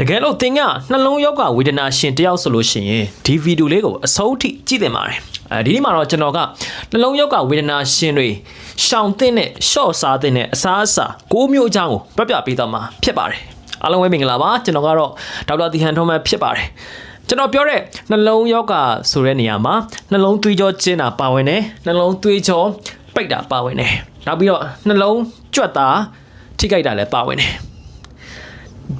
တကယ်လို့သင်ကနှလုံးရောဂါဝေဒနာရှင်တယောက်ဆိုလို့ရှိရင်ဒီဗီဒီယိုလေးကိုအဆုံးထိကြည့်သင့်ပါတယ်အဲဒီနေ့မှာတော့ကျွန်တော်ကနှလုံးရောဂါဝေဒနာရှင်တွေရှောင်သင့်တဲ့ရှော့စားသင့်တဲ့အစားအစာ၉မျိုးအကြောင်းကိုပြပြပေးတော့မှာဖြစ်ပါတယ်အားလုံးပဲမင်္ဂလာပါကျွန်တော်ကတော့ဒေါက်တာတီဟန်ထုံးမဲဖြစ်ပါတယ်ကျွန်တော်ပြောတဲ့နှလုံးရောဂါဆိုတဲ့နေရာမှာနှလုံးသွေးကြောကျဉ်တာပါဝင်တယ်နှလုံးသွေးကြောပိတ်တာပါဝင်တယ်နောက်ပြီးတော့နှလုံးကြွက်တာထိခိုက်တာလည်းပါဝင်တယ်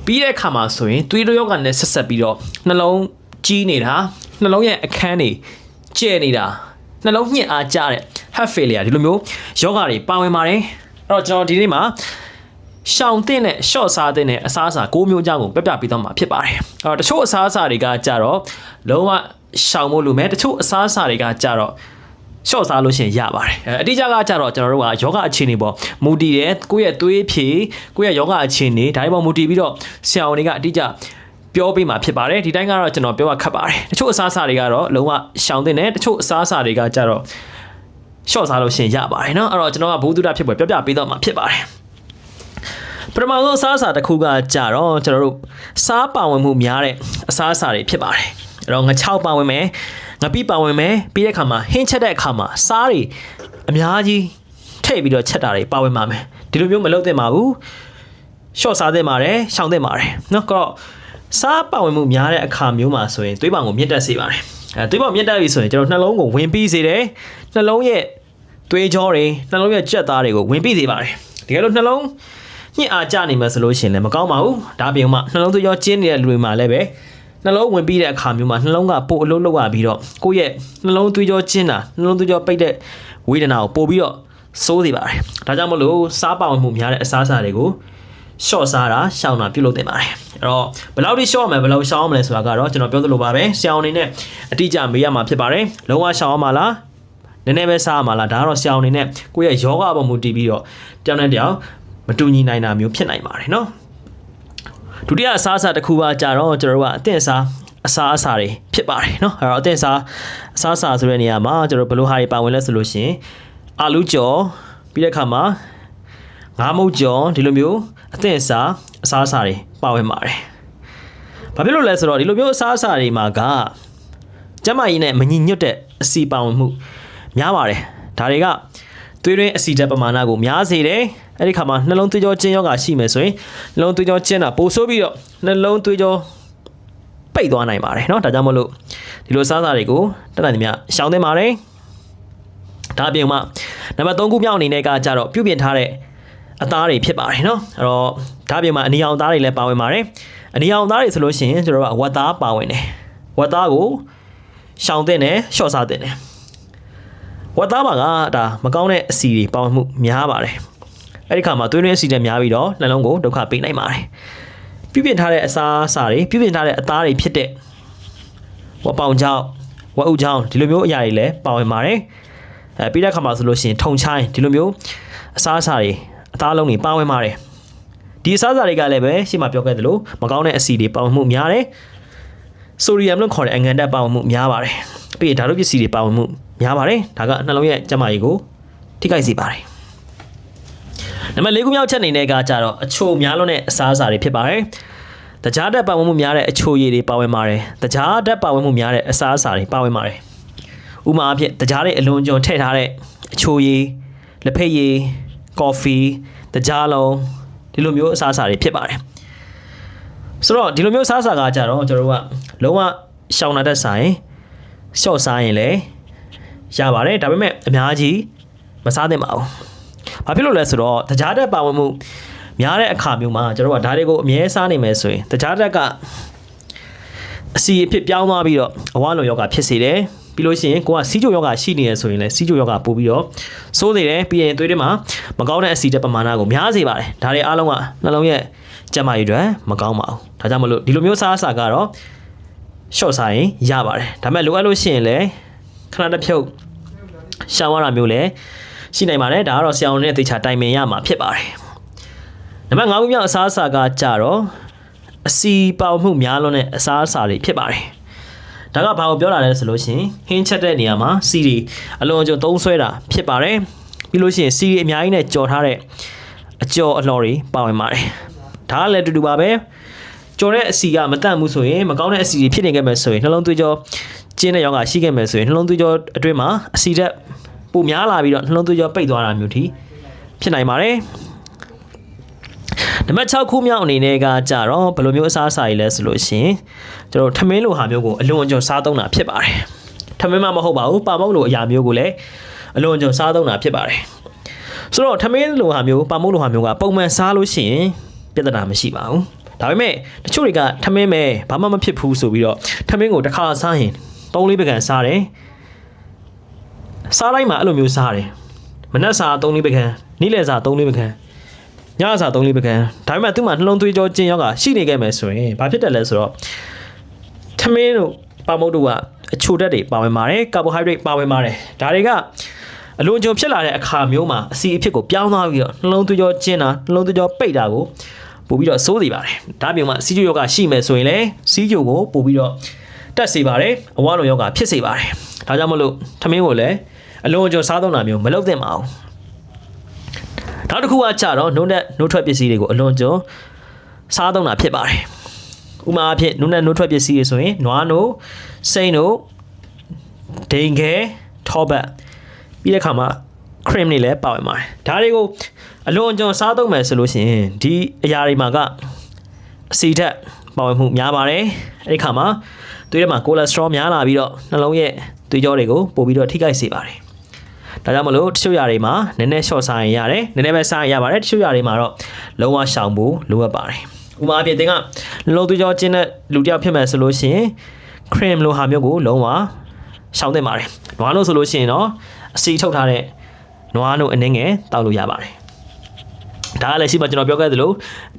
ပြီးတဲ့အခါမှာဆိုရင်သွေးရောဂါနဲ့ဆက်ဆက်ပြီးတော့နှလုံးကြီးနေတာနှလုံးရဲ့အခန်းတွေကျဲနေတာနှလုံးညှစ်အားကြတဲ့ heart failure ဒီလိုမျိုးယောဂါတွေပါဝင်ပါတယ်အဲ့တော့ကျွန်တော်ဒီနေ့မှာရှောင်တဲ့နဲ့ short စားတဲ့နဲ့အစားအစာ၉မျိုးအကြောင်းကိုပြပြပေးသွားမှာဖြစ်ပါတယ်အဲ့တော့တချို့အစားအစာတွေကကြတော့လုံးဝရှောင်ဖို့လိုမယ်တချို့အစားအစာတွေကကြတော့ ရှော့စားလို့ရှိရင်ရပါတယ်အဲအတိအကျကကြတော့ကျွန်တော်တို့ကယောဂအခြေအနေပေါ့မူတည်တယ်ကိုယ့်ရဲ့သွေးဖြေကိုယ့်ရဲ့ယောဂအခြေအနေဒါတွေပေါ်မူတည်ပြီးတော့ဆရာဝန်တွေကအတိအကျပြောပေးမှာဖြစ်ပါတယ်ဒီတိုင်းကတော့ကျွန်တော်ပြောရခက်ပါတယ်တချို့အစားအစာတွေကတော့လုံးဝရှောင်တဲ့နဲ့တချို့အစားအစာတွေကကြတော့ရှော့စားလို့ရှိရင်ရပါတယ်เนาะအဲ့တော့ကျွန်တော်ကဘုဒ္ဓတာဖြစ်ပွဲပြောပြပေးတော့မှာဖြစ်ပါတယ်ပထမဆုံးအစားအစာတစ်ခုကကြတော့ကျွန်တော်တို့စားပါဝင်မှုများတဲ့အစားအစာတွေဖြစ်ပါတယ်အဲ့တော့ငချောက်ပါဝင်မယ် ငပိပါဝင်မယ်ပြီးတဲ့အခါမှာဟင်းချက်တဲ့အခါမှာစားတွေအများကြီးထည့်ပြီးတော့ချက်တာတွေပါဝင်ပါမယ်ဒီလိုမျိုးမလုပ်သင့်ပါဘူးရှော့စားသင့်ပါတယ်ရှောင်သင့်ပါတယ်နော်ကတော့စားပါဝင်မှုများတဲ့အခါမျိုးမှာဆိုရင်သွေးပောင်ကိုမြင့်တက်စေပါတယ်အဲသွေးပောင်မြင့်တက်ပြီဆိုရင်ကျွန်တော်နှလုံးကိုဝင်ပြီးစေတယ်နှလုံးရဲ့သွေးကြောတွေနှလုံးရဲ့ကြက်သားတွေကိုဝင်ပြီးစေပါတယ်တကယ်လို့နှလုံးညှစ်အားကျနေမှာဆိုလို့ရှိရင်လည်းမကောင်းပါဘူးဒါပြင်မှနှလုံးသွေးကြောကျင်းနေတဲ့လူတွေမှာလည်းပဲ နှလုံးဝင်ပြီးတဲ့အခါမျိုးမှာနှလုံးကပို့အလုံးလောက်ရပြီးတော့ကိုယ့်ရဲ့နှလုံးသွေးကြောကျင်းတာနှလုံးသွေးကြောပိတ်တဲ့ဝေဒနာကိုပို့ပြီးတော့စိုးစေပါတယ်ဒါကြောင့်မလို့စားပါဝင်မှုများတဲ့အစားအစာတွေကိုရှော့စားတာရှောင်တာပြုလုပ်သင့်ပါတယ်အဲ့တော့ဘယ်လောက်ထိရှော့ရမလဲဘယ်လောက်ရှောင်ရမလဲဆိုတာကတော့ကျွန်တော်ပြောသလိုပါပဲဆရာဝန်နေနဲ့အတိအကျမေးရမှာဖြစ်ပါတယ်လုံးဝရှောင်ရမှာလားနည်းနည်းပဲစားရမှာလားဒါကတော့ဆရာဝန်နေနဲ့ကိုယ့်ရဲ့ယောဂအပေါ်မူတည်ပြီးတော့တယောက်နဲ့တယောက်မတူညီနိုင်တာမျိုးဖြစ်နိုင်ပါတယ်နော် ဒုတိယအစားအစာတစ်ခုကကြတော့ကျွန်တော်တို့ကအသင့်အစားအစားအစာတွေဖြစ်ပါတယ်เนาะအဲ့တော့အသင့်အစားအစားအစာဆိုတဲ့နေရာမှာကျွန်တော်ဘယ်လိုဟာတွေပါဝင်လဲဆိုလို့ရှိရင်အာလူကြော်ပြီးတဲ့အခါမှာငါးမုတ်ကြော်ဒီလိုမျိုးအသင့်အစားအစားအစာတွေပါဝင်ပါတယ်။ဘာဖြစ်လို့လဲဆိုတော့ဒီလိုမျိုးအစားအစာတွေမှာကကျန်းမာရေးနဲ့မညီညွတ်တဲ့အစီပါဝင်မှုများပါတယ်။ဒါတွေက သွေးရင်းအစီဓာတ်ပမာဏကိုများစေတယ်။အဲ့ဒီခါမှာနှလုံးသွေးကြောကျဉ်ယောဂရှိမယ်ဆိုရင်နှလုံးသွေးကြောကျဉ်တာပိုဆိုးပြီးတော့နှလုံးသွေးကြောပိတ်သွားနိုင်ပါတယ်เนาะဒါကြောင့်မလို့ဒီလိုစားစာတွေကိုတက်နိုင်သမျှရှောင်သင့်ပါတယ်ဒါအပြင်မှာနံပါတ်3ခုမြောက်အနေနဲ့ကကြတော့ပြုပြင်ထားတဲ့အသားတွေဖြစ်ပါတယ်เนาะအဲ့တော့ဒါအပြင်မှာအနီအောင်သားတွေလည်းပါဝင်ပါတယ်အနီအောင်သားတွေဆိုလို့ရှိရင်ကျွန်တော်တို့ကဝက်သားပါဝင်တယ်ဝက်သားကိုရှောင်သင့်တယ်ရှော့စားသင့်တယ် ဝက်သားမှာကဒါမကောင်းတဲ့အစီတွေပါဝင်မှုများပါတယ်အဲ့ဒီခါမှာသွေးရင်းအစီတွေများပြီးတော့နှလုံးကိုဒုက္ခပေးနိုင်ပါတယ်ပြုပြင်ထားတဲ့အစားအစာတွေပြုပြင်ထားတဲ့အသားတွေဖြစ်တဲ့ဝက်ပေါင်ချောင်းဝက်ဥချောင်းဒီလိုမျိုးအရာတွေလည်းပါဝင်ပါတယ်အဲပြီးတဲ့အခါမှာဆိုလို့ရှိရင်ထုံချိုင်းဒီလိုမျိုးအစားအစာတွေအသားလုံးတွေပါဝင်ပါတယ်ဒီအစားအစာတွေကလည်းပဲရှေ့မှာပြောခဲ့သလိုမကောင်းတဲ့အဆီတွေပါဝင်မှုများတယ်ဆိုဒီယမ်လို့ခေါ်တဲ့အငန်ဓာတ်ပါဝင်မှုများပါတယ်ပြီးရင်ဓာတ်ပစ္စည်းတွေပါဝင်မှု များပါတယ်ဒါကနှလုံးရဲ့ကျန်းမာရေးကိုထိခိုက်စေပါတယ်နံပါတ်၄ခုမြောက်ချက်အနေနဲ့ကကြတော့အချိုများလွန်းတဲ့အစားအစာတွေဖြစ်ပါတယ်တကြားဓာတ်ပါဝင်မှုများတဲ့အချိုရည်တွေပါဝင်ပါတယ်တကြားဓာတ်ပါဝင်မှုများတဲ့အစားအစာတွေပါဝင်ပါတယ်ဥပမာအဖြစ်တကြားတဲ့အလွန်ကျွံထည့်ထားတဲ့အချိုရည်လက်ဖက်ရည်ကော်ဖီတကြားလုံးဒီလိုမျိုးအစားအစာတွေဖြစ်ပါတယ်ဆိုတော့ဒီလိုမျိုးအစားအစာကကြတော့ကျွန်တော်တို့ကလုံးဝရှောင်နာတတ်ဆိုင်ရှော့စားရင်လည်း ရပါတယ်ဒါပေမဲ့အများကြီးမစားသင့်ပါဘူးဘာဖြစ်လို့လဲဆိုတော့တကြားတက်ပါဝင်မှုများတဲ့အခါမျိုးမှာကျွန်တော်တို့ကဒါတွေကိုအမြဲစားနိုင်မယ်ဆိုရင်တကြားတက်ကအစီအဖြစ်ပြောင်းသွားပြီးတော့အဝါလုံးယောဂဖြစ်စေတယ်ပြီးလို့ရှိရင်ကိုကစီးချိုယောဂရှိနေရဆိုရင်လည်းစီးချိုယောဂပို့ပြီးတော့စိုးနေတယ်ပြီးရင်သွေးထဲမှာမကောင်းတဲ့အစီတက်ပမာဏကိုများစေပါတယ်ဒါတွေအားလုံးကနှလုံးရဲ့ကျန်းမာရေးအတွက်မကောင်းပါဘူးဒါကြောင့်မလို့ဒီလိုမျိုးစားအစာကတော့ short စားရင်ရပါတယ်ဒါပေမဲ့လိုအပ်လို့ရှိရင်လည်းခဏတစ်ဖြုတ် ရှောင်ရတာမျိုးလည်းရှိနိုင်ပါတယ်ဒါကတော့ဆရာဝန်နဲ့သေချာတိုင်ပင်ရမှာဖြစ်ပါတယ်နံပါတ်5ခုမြောက်အစားအစာကကြတော့အစီပေါမှုများလွန်းတဲ့အစားအစာတွေဖြစ်ပါတယ်ဒါကဘာကိုပြောတာလဲဆိုလို့ရှိရင်ဟင်းချက်တဲ့နေရာမှာစီတွေအလွန်အကျွံသုံးဆွဲတာဖြစ်ပါတယ်ပြီးလို့ရှိရင်စီတွေအများကြီးနဲ့ကြော်ထားတဲ့အကြော်အလှော်တွေပါဝင်ပါတယ်ဒါကလည်းအတူတူပါပဲကြော်တဲ့အစီကမတန့်ဘူးဆိုရင်မကောင်းတဲ့အစီတွေဖြစ်နေခဲ့မယ်ဆိုရင်နှလုံးသွေးကြောကျင်းတဲ့ရောဂါရှိခဲ့မယ်ဆိုရင်နှလုံးသွေးကြောအတွင်းမှာအစီတက် ပိုများလာပြီးတော့နှလုံးသွေးကြောပိတ်သွားတာမျိုးထိဖြစ်နိုင်ပါတယ်နံပါတ်6ခုမြောက်အနေနဲ့ကကြတော့ဘယ်လိုမျိုးအစားအစာတွေလဲဆိုလို့ရှိရင်ကျွန်တော်ထမင်းလိုဟာမျိုးကိုအလွန်အကျွံစားသုံးတာဖြစ်ပါတယ်ထမင်းမှမဟုတ်ပါဘူးပါမုတ်လိုအရာမျိုးကိုလည်းအလွန်အကျွံစားသုံးတာဖြစ်ပါတယ်ဆိုတော့ထမင်းလိုဟာမျိုးပါမုတ်လိုဟာမျိုးကပုံမှန်စားလို့ရှိရင်ပြဿနာမရှိပါဘူးဒါပေမဲ့တချို့တွေကထမင်းပဲဘာမှမဖြစ်ဘူးဆိုပြီးတော့ထမင်းကိုတစ်ခါစားရင်သုံးလေးပကံစားတယ် စားလိုက်မှအဲ့လိုမျိုးစားတယ်မနက်စာသုံးလေးပကံနေ့လယ်စာသုံးလေးပကံညစာသုံးလေးပကံဒါပေမဲ့သူ့မှာနှလုံးသွေးကြောကျဉ်ရောဂါရှိနေခဲ့မယ်ဆိုရင်ဘာဖြစ်တယ်လဲဆိုတော့ထမင်းတို့ပါမုတ်တို့ကအချိုဓာတ်တွေပါဝင်ပါတယ်ကာဘိုဟိုက်ဒရိတ်ပါဝင်ပါတယ်ဒါတွေကအလွန်ကြုံဖြစ်လာတဲ့အခါမျိုးမှာအစီအဖြစ်ကိုပြောင်းသွားပြီးတော့နှလုံးသွေးကြောကျဉ်တာနှလုံးသွေးကြောပိတ်တာကိုပို့ပြီးတော့စိုးစေပါတယ်ဒါပြုံမှာစီးကျိုယောဂရှိမယ်ဆိုရင်လည်းစီးကျိုကိုပို့ပြီးတော့တက်စေပါတယ်အဝါလုံးယောဂဖြစ်စေပါတယ်ဒါကြောင့်မလို့ထမင်းကိုလည်း အလွန်ကြုံစားသုံးတာမျိုးမလုပ်သင့်ပါဘူးနောက်တစ်ခုကကြတော့နှုတ်နဲ့နှုတ်ထွက်ပစ္စည်းတွေကိုအလွန်ကြုံစားသုံးတာဖြစ်ပါတယ်ဥပမာအဖြစ်နှုတ်နဲ့နှုတ်ထွက်ပစ္စည်းတွေဆိုရင်နွားနို့စိမ့်နို့ဒိန်ခဲထောပတ်ပြီးတဲ့ခါမှာ cream တွေလည်းပါဝင်ပါတယ်ဒါတွေကိုအလွန်အကျွံစားသုံးမယ်ဆိုလို့ရှိရင်ဒီအရာတွေမှာကအဆီဓာတ်ပါဝင်မှုများပါတယ်အဲ့ဒီခါမှာသွေးထဲမှာကိုလက်စထရောများလာပြီးတော့နှလုံးရဲ့သွေးကြောတွေကိုပို့ပြီးတော့ထိခိုက်စေပါတယ် ဒါကြောင့်မလို့တချို့ຢာတွေမှာနည်းနည်း short စားရင်ရတယ်နည်းနည်းပဲစားရင်ရပါတယ်တချို့ຢာတွေမှာတော့လုံးဝရှောင်ဖို့လိုအပ်ပါတယ်ဥပမာအဖြစ်သင်ကနှလုံးသွေးကြောကျင်းတဲ့လူတစ်ယောက်ဖြစ်မယ်ဆိုလို့ရှိရင် cream လိုဟာမျိုးကိုလုံးဝရှောင်သင့်ပါတယ်။နွားလို့ဆိုလို့ရှိရင်တော့အစီထုတ်ထားတဲ့နွားတို့အနေငယ်တောက်လို့ရပါတယ်။ဒါကလည်းရှိမှကျွန်တော်ပြောခဲ့သလို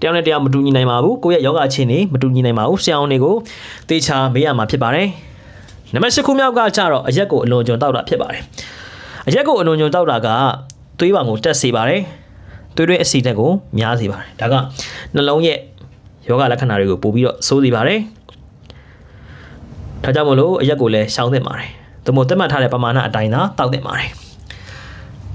တယောက်နဲ့တယောက်မတူညီနိုင်ပါဘူး။ကိုယ့်ရဲ့ယောဂအခြေအနေမတူညီနိုင်ပါဘူး။ဆရာဝန်တွေကိုသေချာမေးရမှာဖြစ်ပါတယ်။နံပါတ်၈ခုမြောက်ကကြတော့အရက်ကိုအလွန်ကျွံတောက်တာဖြစ်ပါတယ်။ အရက်ကိုအလွန်ကျွံတောက်တာကသွေးပေါင်ကိုတက်စေပါတယ်။သွေးတွင်းအဆီဓာတ်ကိုများစေပါတယ်။ဒါကနှလုံးရဲ့ယောဂလက္ခဏာတွေကိုပို့ပြီးတော့စိုးစေပါတယ်။ဒါကြောင့်မလို့အရက်ကိုလည်းရှောင်သင့်ပါတယ်။သို့မဟုတ်တက်မှတ်ထားတဲ့ပမာဏအတိုင်းသာတောက်သင့်ပါတယ်။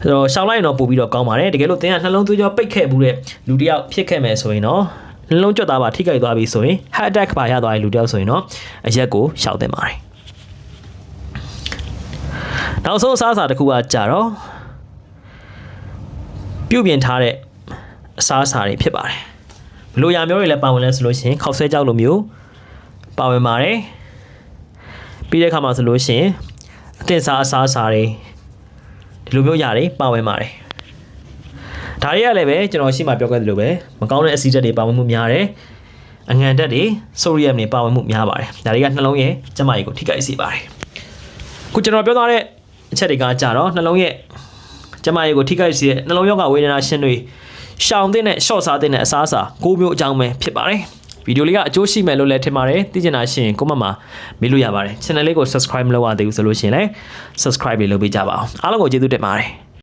အဲတော့ရှောင်လိုက်ရင်တော့ပို့ပြီးတော့ကောင်းပါတယ်။တကယ်လို့သင်ကနှလုံးသွေးကြောပိတ်ခဲ့မှုတဲ့လူတစ်ယောက်ဖြစ်ခဲ့မယ်ဆိုရင်တော့နှလုံးကြွက်သားပါထိခိုက်သွားပြီဆိုရင် heart attack ပါရသွားတဲ့လူတစ်ယောက်ဆိုရင်တော့အရက်ကိုရှောင်သင့်ပါတယ်။ နောက်ဆုံးအစားအစာတစ်ခုကကြတော့ပြုတ်ပြင်ထားတဲ့အစားအစာတွေဖြစ်ပါတယ်။ဘယ်လိုရာမျိုးတွေလည်းပါဝင်လဲဆိုလို့ရှိရင်ခောက်ဆွဲကြောက်လိုမျိုးပါဝင်ပါတယ်။ပြီးတဲ့အခါမှာဆိုလို့ရှိရင်အသင့်စားအစားအစာတွေဒီလိုမျိုးຢာတွေပါဝင်ပါတယ်။ဒါတွေကလည်းပဲကျွန်တော်ရှိမှပြောခဲ့သလိုပဲမကောင်းတဲ့အဆီဓာတ်တွေပါဝင်မှုများတယ်။အငံဓာတ်တွေဆိုဒီယမ်တွေပါဝင်မှုများပါတယ်။ဒါတွေကနှလုံးရဲ့ကျန်းမာရေးကိုထိခိုက်စေပါတယ်။ခုကျွန်တော်ပြောသွားတဲ့ အချက်တွေကကြတော့နှလုံးရဲ့ကျန်းမာရေးကိုထိခိုက်စေတဲ့နှလုံးရောဂါဝေဒနာရှင်တွေရှောင်တဲ့နဲ့ရှော့စားတဲ့အစားအစာ၉မျိုးအကြောင်းပဲဖြစ်ပါတယ်ဗီဒီယိုလေးကအကျိုးရှိမယ်လို့လည်းထင်ပါတယ်သိချင်တာရှိရင်ကိုမမှာမေးလို့ရပါတယ် channel လေးကို subscribe မလုပ်ရသေးဘူးဆိုလို့ရှိရင်လည်း subscribe လေးလုပ်ပေးကြပါအောင်အားလုံးကိုကျေးဇူးတင်ပါတယ်